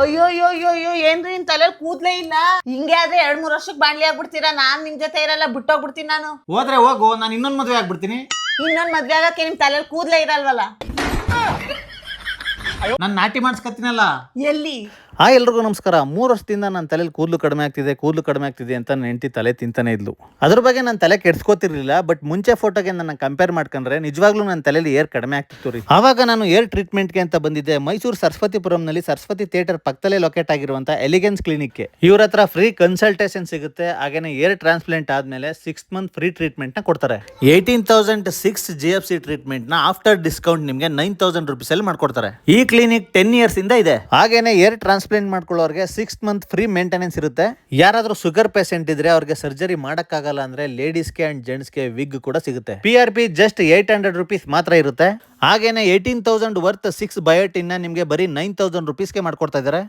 ಅಯ್ಯೋ ಅಯ್ಯೋ ಅಯ್ಯೋ ಅಯ್ಯೋ ಏನ್ರಿ ನಿನ್ ತಲೆ ಕೂದ್ಲೇ ಇಲ್ಲ? ಹಿಂಗೆ ಆದ್ರೆ ಎರಡ್ ಮೂರ್ ವರ್ಷಕ್ಕೆ ಬಾಣ್ಲಿ ಆಗ್ಬಿಡ್ತೀರಾ? ನಾನ್ ನಿಮ್ ಜೊತೆ ಇರಲ್ಲ ಬಿಟ್ಟೋಗ್ಬಿಡ್ತೀನಿ ನಾನು. ಹೋದ್ರೆ ಹೋಗು ನಾನು ಇನ್ನೊಂದು ಮದುವೆ ಆಗ್ಬಿಡ್ತೀನಿ. ಇನ್ನೊಂದ್ ಮದ್ವೆ ಆಗಕ್ಕೆ ನಿಮ್ ತಲೆ ಕೂದ್ಲೇ ಇರಲ್ವಲ್ಲ? ನಾನು ನಾಟಿ ಮಾಡಿಸ್ಕತ್ತೀನಲ್ಲ. ಎಲ್ಲಿ? ಆ ಎಲ್ರಿಗೂ ನಮಸ್ಕಾರ. ಮೂರು ವರ್ಷದಿಂದ ನನ್ನ ತಲೆಯಲ್ಲಿ ಕೂದಲು ಕಡಿಮೆ ಆಗ್ತಿದೆ, ಕೂದಲು ಕಡಿಮೆ ಆಗ್ತಿದೆ ಅಂತ ನನ್ನ ಹೆಂಡತಿ ತಲೆ ತಿಂತಾನೆ ಇದ್ಲು. ಅದ್ರ ಬಗ್ಗೆ ನಾನು ತಲೆ ಕೆಡ್ಸ್ಕೋತಿರ್ಲಿಲ್ಲ ಬಟ್ ಮುಂಚೆ ಫೋಟೋಗೆ ನನ್ನ ಕಂಪೇರ್ ಮಾಡ್ಕೊಂಡ್ರೆ ನಿಜವಾಗ್ಲೂ ನನ್ನ ತಲೆಯಲ್ಲಿ ಏರ್ ಕಡಿಮೆ ಆಗ್ತಿತ್ತು ರೀ. ಆವಾಗ ನಾನು ಏರ್ ಟ್ರೀಟ್ಮೆಂಟ್ಗೆ ಅಂತ ಬಂದಿದ್ದೆ. ಮೈಸೂರು ಸರಸ್ವತಿಪುರಂನಲ್ಲಿ ಸರಸ್ವತಿ ಥಿಯೇಟರ್ ಪಕ್ಕದಲ್ಲೇ ಲೊಕೇಟ್ ಆಗಿರುವಂತ ಎಲಿಗೆನ್ಸ್ ಕ್ಲಿನಿಕ್ಗೆ ಇವ್ರ ಹತ್ರ ಫ್ರೀ ಕನ್ಸಲ್ಟೇಷನ್ ಸಿಗುತ್ತೆ. ಹಾಗೇನೆ ಏರ್ ಟ್ರಾನ್ಸ್ಪ್ಲಾಂಟ್ ಆದ್ಮೇಲೆ ಸಿಕ್ಸ್ ಮಂತ್ ಫ್ರೀ ಟ್ರೀಟ್ಮೆಂಟ್ನ ಕೊಡ್ತಾರೆ. Eighteen thousand six G F C ಟ್ರೀಟ್ಮೆಂಟ್ನ after discount ನಿಮಗೆ ನೈನ್ ತೌಸಂಡ್ ರುಪೀಸ್ ಅಲ್ಲಿ ಮಾಡ್ಕೊಡ್ತಾರೆ. ಈ ಕ್ಲಿನಿಕ್ ಟೆನ್ ಇಯರ್ಸ್ ಇಂದ ಇದೆ. ಹಾಗೇನೆ ಏರ್ ಟ್ರಾನ್ಸ್ಪ್ಲಾಂಟ್ ಮಾಡ್ಕೊಳ್ಳೋರಿಗೆ ಸಿಕ್ಸ್ ಮಂತ್ ಫ್ರೀ ಮೇಂಟೆನೆನ್ಸ್ ಇರುತ್ತೆ. ಯಾರಾದರೂ ಶುಗರ್ ಪೇಷೆಂಟ್ ಇದ್ರೆ ಅವ್ರಿಗೆ ಸರ್ಜರಿ ಮಾಡೋಕ್ಕಾಗಲ್ಲ ಅಂದ್ರೆ ಲೇಡೀಸ್ಗೆ ಅಂಡ್ ಜೆಂಟ್ಸ್ಗೆ ವಿಗ್ ಕೂಡ ಸಿಗುತ್ತೆ. P R P just eight hundred rupees ಮಾತ್ರ ಇರುತ್ತೆ. ಹಾಗೇನೆ ಏಯ್ಟೀನ್ ತೌಸಂಡ್ ವರ್ತ್ ಸಿಕ್ಸ್ ಬಯೋಟಿನ್ನ ನಿಮಗೆ ಬರೀ ನೈನ್ ತೌಸಂಡ್ ರುಪೀಸ್ಗೆ ಮಾಡ್ಕೊಡ್ತಾ ಇದ್ದಾರೆ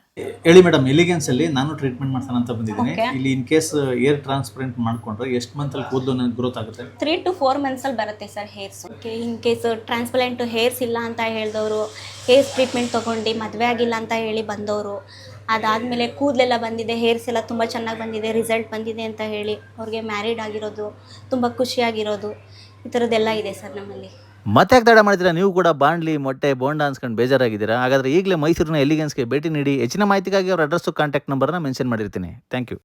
ಹೇಳಿ ಮೇಡಮ್ ಎಲಿಗೆನ್ಸ್ ಅಲ್ಲಿ ನಾನು ಟ್ರೀಟ್ಮೆಂಟ್ ಮಾಡ್ತಾನೆ ಅಂತ ಬಂದಿದ್ದೀನಿ. ಇಲ್ಲಿ ಇನ್ ಕೇಸ್ ಏರ್ ಟ್ರಾನ್ಸ್ಪರೆಂಟ್ ಮಾಡ್ಕೊಂಡ್ರೆ ಎಷ್ಟು ಮಂತ್ ಅಲ್ಲಿ ಕೂದಲು ನನಗೆ ಗ್ರೋತ್ ಆಗುತ್ತೆ? ತ್ರೀ ಟು ಫೋರ್ ಮಂತ್ಸಲ್ಲಿ ಬರುತ್ತೆ sir hairs okay in case transplant hairs ಇಲ್ಲ ಅಂತ ಹೇಳಿದವರು ಹೇರ್ಸ್ ಟ್ರೀಟ್ಮೆಂಟ್ ತೊಗೊಂಡು ಮದುವೆ ಆಗಿಲ್ಲ ಅಂತ ಹೇಳಿ ಬಂದವರು ಅದಾದಮೇಲೆ ಕೂದಲೆಲ್ಲ ಬಂದಿದೆ ಹೇರ್ಸ್ ಎಲ್ಲ ತುಂಬ ಚೆನ್ನಾಗಿ ಬಂದಿದೆ ರಿಸಲ್ಟ್ ಬಂದಿದೆ ಅಂತ ಹೇಳಿ ಅವ್ರಿಗೆ ಮ್ಯಾರಿಡ್ ಆಗಿರೋದು ತುಂಬ ಖುಷಿಯಾಗಿರೋದು ಈ ಥರದ್ದೆಲ್ಲ ಇದೆ ಸರ್ ನಮ್ಮಲ್ಲಿ. ಮತ್ತೆ ತಡ ಮಾಡಿದ್ರೆ ನೀವು ಕೂಡ ಬಾಂಡ್ಲಿ ಮೊಟ್ಟೆ, ಬೋಂಡ ಅನ್ಸ್ಕೊಂಡು ಬೇಜಾರಾಗಿದ್ದೀರಾ? ಹಾಗಾದ್ರೆ ಈಗಲೇ ಮೈಸೂರಿನ ಎಲಿಗೆನ್ಸ್ಗೆ ಭೇಟಿ ನೀಡಿ ಹೆಚ್ಚಿನ ಮಾಹಿತಿಗಾಗಿ ಅವರ ಅಡ್ರೆಸ್ಸು ಕಾಂಟ್ಯಾಕ್ಟ್ ನಂಬರ್ನ ಮೆನ್ಷನ್ ಮಾಡಿರ್ತೀನಿ. Thank you